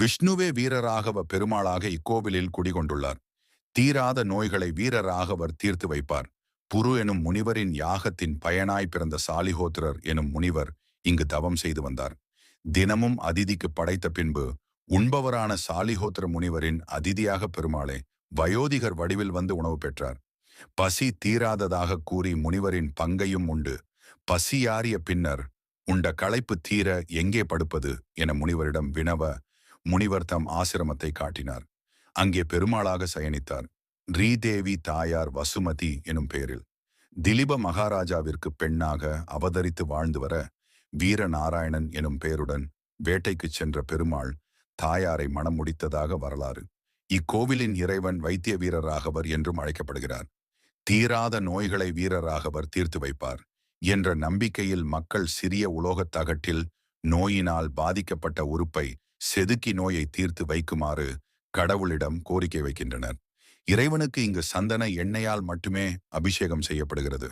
விஷ்ணுவே வீரராகவ பெருமாளாக இக்கோவிலில் குடிகொண்டுள்ளார். தீராத நோய்களை வீரராகவர் தீர்த்து வைப்பார். புரு எனும் முனிவரின் யாகத்தின் பயனாய் பிறந்த சாலிஹோத்திரர் எனும் முனிவர் இங்கு தவம் செய்து வந்தார். தினமும் அதிதிக்கு படைத்த பின்பு உண்பவரான சாலிஹோத்திர முனிவரின் அதிதியாக பெருமாளே வயோதிகர் வடிவில் வந்து உணவு பெற்றார். பசி தீராததாக கூறி முனிவரின் பங்கையும் உண்டு. பசியாறிய பின்னர் உண்ட களைப்பு தீர எங்கே படுப்பது? என முனிவரிடம் வினவ முனிவர் தம் ஆசிரமத்தை காட்டினார். அங்கே பெருமாளாக சயனித்தார். ரீதேவி தாயார் வசுமதி எனும் பெயரில். திலீப மகாராஜாவிற்கு பெண்ணாக அவதரித்து வாழ்ந்து வர வீரநாராயணன் எனும் பெயருடன் வேட்டைக்குச் சென்ற பெருமாள் தாயாரை மணம் முடித்ததாக வரலாறு. இக்கோவிலின் இறைவன் வைத்திய வீரராகவர் என்றும் அழைக்கப்படுகிறார். தீராத நோய்களை வீரராகவர் தீர்த்து வைப்பார் என்ற நம்பிக்கையில் மக்கள் சிறிய உலோகத் தகட்டில் நோயினால் பாதிக்கப்பட்ட உறுப்பை செதுக்கி நோயை தீர்த்து வைக்குமாறு கடவுளிடம் கோரிக்கை வைக்கின்றனர். இறைவனுக்கு இங்கு சந்தன எண்ணெயால் மட்டுமே அபிஷேகம் செய்யப்படுகிறது.